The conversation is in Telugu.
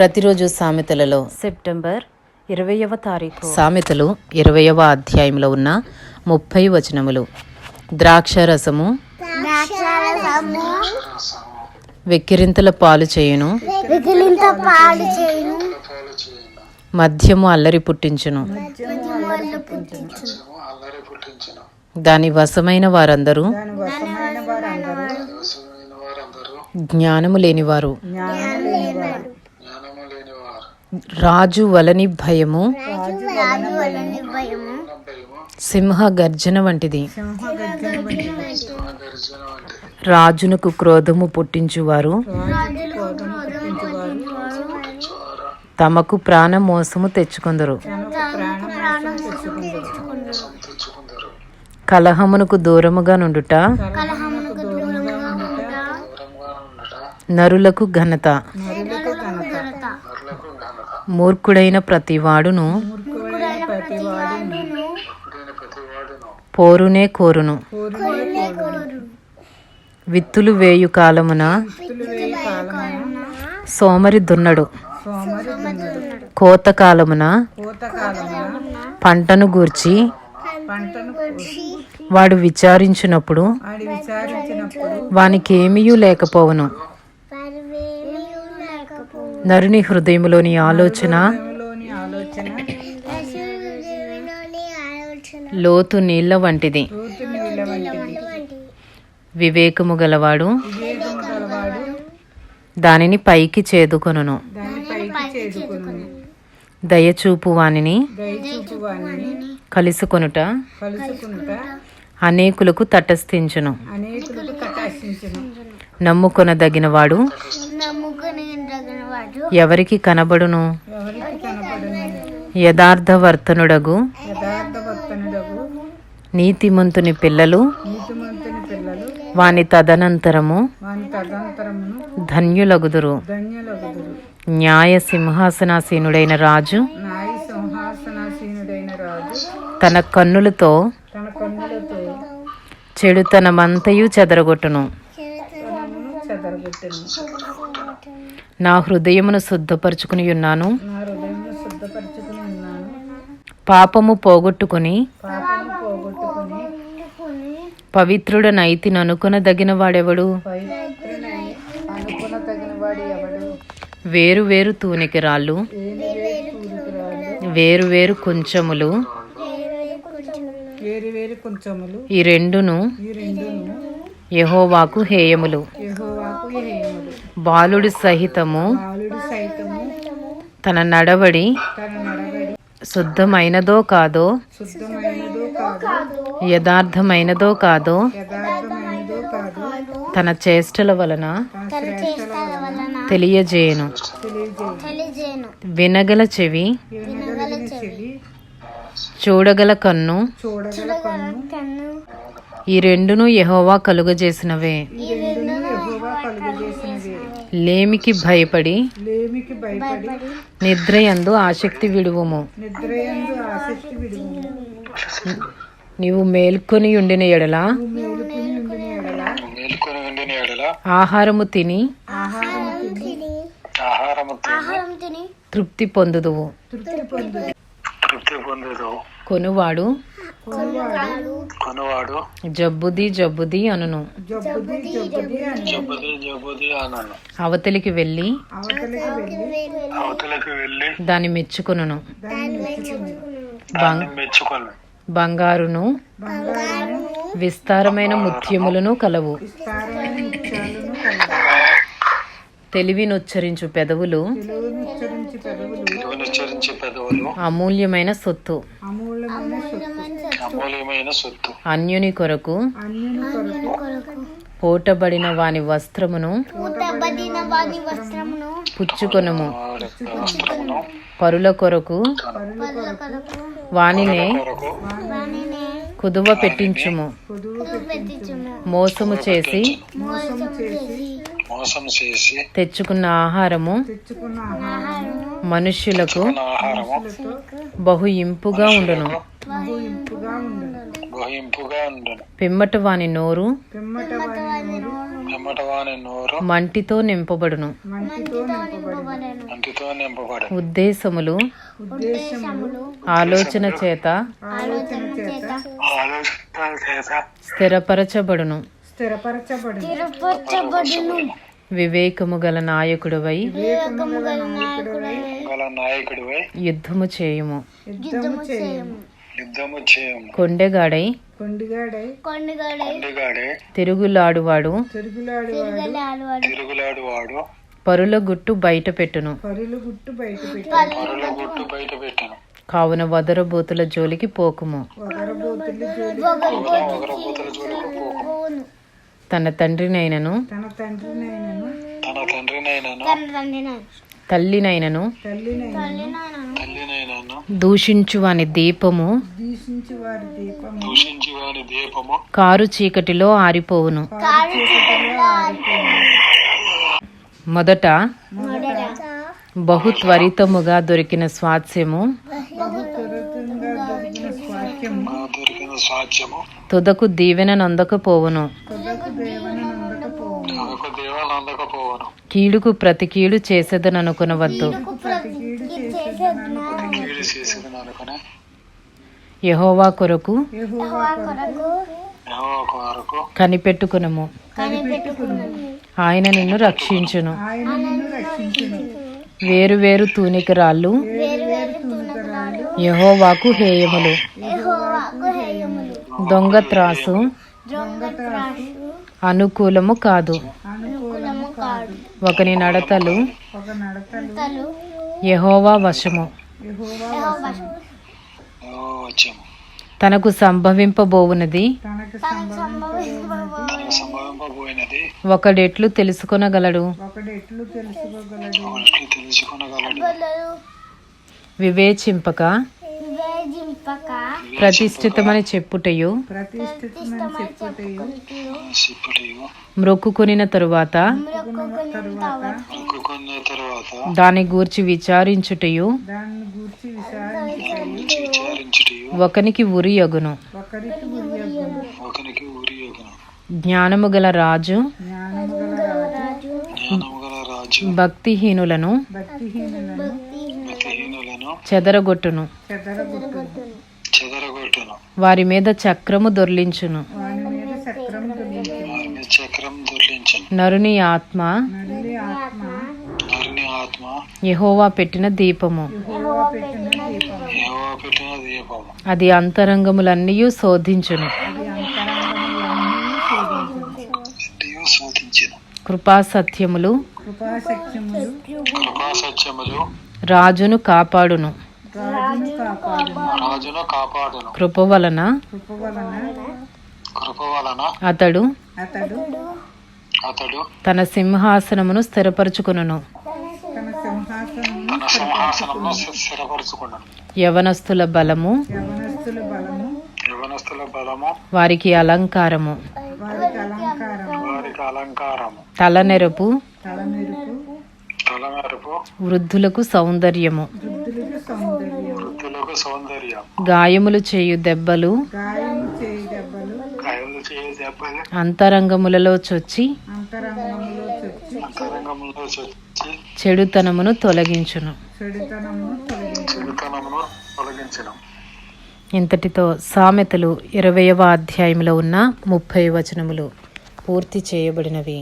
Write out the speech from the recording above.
ప్రతిరోజు సామెతలలో సెప్టెంబర్ ఇరవైవ తారీఖు. సామెతలు ఇరవయవ అధ్యాయంలో ఉన్న ముప్పై వచనములు. ద్రాక్ష రసము వెక్కిరింతల పాలు చేయును. వికిలింత పాలు చేయును. మద్యము అల్లరి పుట్టించును. దాని వశమైన వారందరూ జ్ఞానము లేనివారు. రాజు వలని భయము సింహ గర్జన వంటిది. రాజునకు క్రోధము పుట్టించువారు తమకు ప్రాణ మోసము తెచ్చుకొందరు. కలహమునకు దూరముగా నుండుట నరులకు ఘనత. మూర్ఖుడైన ప్రతివాడును పోరునే కోరును. విత్తులు వేయు కాలమున సోమరి దున్నడు. కోత కాలమున పంటను గూర్చి వాడు విచారించినప్పుడు వానికేమీయూ లేకపోవును. నరుని హృదయములోని ఆలోచన లోతు నీళ్ళ వంటిది. వివేకము గలవాడు దానిని పైకి చేదుకొనును. దయచూపు వానిని కలుసుకొనుట అనేకులకు తటస్థించును. నమ్ముకొనదగినవాడు నమ్ముకుని వాడు ఎవరికి కనబడును? యథార్థవర్తనుడగు. నీతిమంతుని పిల్లలు. వాని తదనంతరము ధన్యులగుదురు. న్యాయ సింహాసనాసీనుడైన రాజు. తన కన్నులతో చెడుతనమంతయు చెదరగొట్టును. నా హృదయమును శుద్ధపరచుకుని ఉన్నాను. పాపము పోగొట్టుకుని పవిత్రుడనైతి ననుకొనదగిన వాడెవడు? వేరు వేరు తూనికి రాళ్ళు. వేరు వేరు కొంచెములు. ఈ రెండును యహోవాకు హేయములు. బాలుడు సహితము తన నడవడి శుద్ధమైనదో కాదో యథార్థమైనదో కాదో తన చేష్టల వలన తెలియజేయను. వినగల చెవి చూడగల కన్ను కన్ను ఈ రెండును యెహోవా కలుగజేసినవే. లేమికి భయపడి నిద్రయందు ఆసక్తి విడువుము. నీవు మేల్కొని ఉండిన ఎడల మేలుకొని ఉండిన ఎడల ఆహారము తిని ఆహారము తిని ఆహారం తిని తృప్తి పొందుదువు. తృప్తి పొందదు కొనువాడు. కొనువాడు. జబ్బుది జబ్బుది అనును. జబ్బుది జబ్బుది అన్నాను అవతలికి వెళ్ళి అవతలకు వెళ్ళి దాన్ని మెచ్చుకొని. బంగారును విస్తారమైన ముత్యములను కలవు. తెలివినుచ్చరించు పెదవులు. ఉచ్చరించే పెదవులు. అమూల్యమైన సొత్తు. అమూల్యమైన సొత్తు. అన్యుని కొరకు పోటబడిన వాని వస్త్రమును పూతబడిన వాని వస్త్రమును పుచ్చుకొనుము. పరుల కొరకు వానినే కుదువ పెట్టించుము. పెట్టించుము. మోసము చేసి మోసం తెచ్చుకున్న ఆహారము మనుష్యులకు బహు ఇంపుగా ఉండును. బహింపుగా ఉండను పిమ్మట వాని నోరు. ఎమ్మట వాని నోరు మంటితో నింపబడును. మంటితో నింపబడను. ఉద్దేశములు ఉద్దేశములు. ఆలోచన చేత ఆలోచన చేత. ఆలోచన చేత స్థిరపరచబడును. తిరుపరచబడును వివేకము గల నాయకుడువై గల నాయకుడివై యుద్ధము చేయము. యుద్ధము చేయము. కొండెగాడై కొండగాడై కొండగాడే తిరుగులాడువాడు. తిరగలాడువాడు. తిరుగులాడు వాడు పరుల గుట్టు బయట పెట్టును. పరుల గుట్టు బయట పెట్టాను. కావున వదరబోతుల జోలికి పోకుము. తన తండ్రినైనను. తన తండ్రినైనను. తల్లినైనను. తల్లినాయనను తల్లినైనను దూషించు వాని దీపము. దీపము. కారు చీకటిలో ఆరిపోవును. మొదట మొదట బహు త్వరితముగా దొరికిన స్వాస్యము. తుదకు దీవెన నొందకపోవును. కీడుకు ప్రతి కీడు చేసేదననుకునవద్దు యహోవా కొరకు కనిపెట్టుకునము. ఆయన నిన్ను రక్షించును. వేరు వేరు తూనిక రాళ్ళు యహోవాకు హేయములు. దొంగ త్రాసు అనుకూలము కాదు. అనుకూలము కాదు. ఒకని నడతలు తలు యహోవా వశము. తనకు సంభవింపబోవునది. ఒకడెట్లు తెలుసుకొనగలడు. వివేచింపక. ప్రతిష్ఠితమని చెప్పుటయు. మ్రొక్కుకొనిన తరువాత. దాని గూర్చి విచారించుటయు దాని గురించి విచారించుటయు. ఒకనికి ఉరియగును ఒకనికి ఊరి యొగును జ్ఞానము గల రాజు భక్తిహీనులను చెదరగొట్టును. చెదరగొట్టును. వారి మీద చక్రము దొర్లించును. వారి మీద చక్రం దొర్లించను. నరుని ఆత్మ నరుని ఆత్మ యెహోవా పెట్టిన దీపము. ఏవో పెట్టిన దీపము. అది అంతరంగములన్నీ శోధించును. కృపా సత్యములు కృపా సత్యములు రాజును కాపాడును. రాజును కాపాడును. కృప వలన అతడు అతడు తన సింహాసనమును స్థిరపరచుకును సింహాసనంలో స్థిరపరచుకున్నాను యవనస్తుల బలము. యవనస్తుల బలము. వారికి అలంకారము. వారికి అలంకారము. తలనెరపు. వృద్ధులకు సౌందర్యము. వృద్ధులకు సౌందర్యం గాయములు చేయు దెబ్బలు. కయలు చేయ దెబ్బలు. అంతరంగములలో చొచ్చి చెడుతనమును తొలగించును. చెడుతనమును తొలగించడం ఇంతటితో సామెతలు ఇరవయవ అధ్యాయంలో ఉన్న ముప్పై వచనములు పూర్తి చేయబడినవి.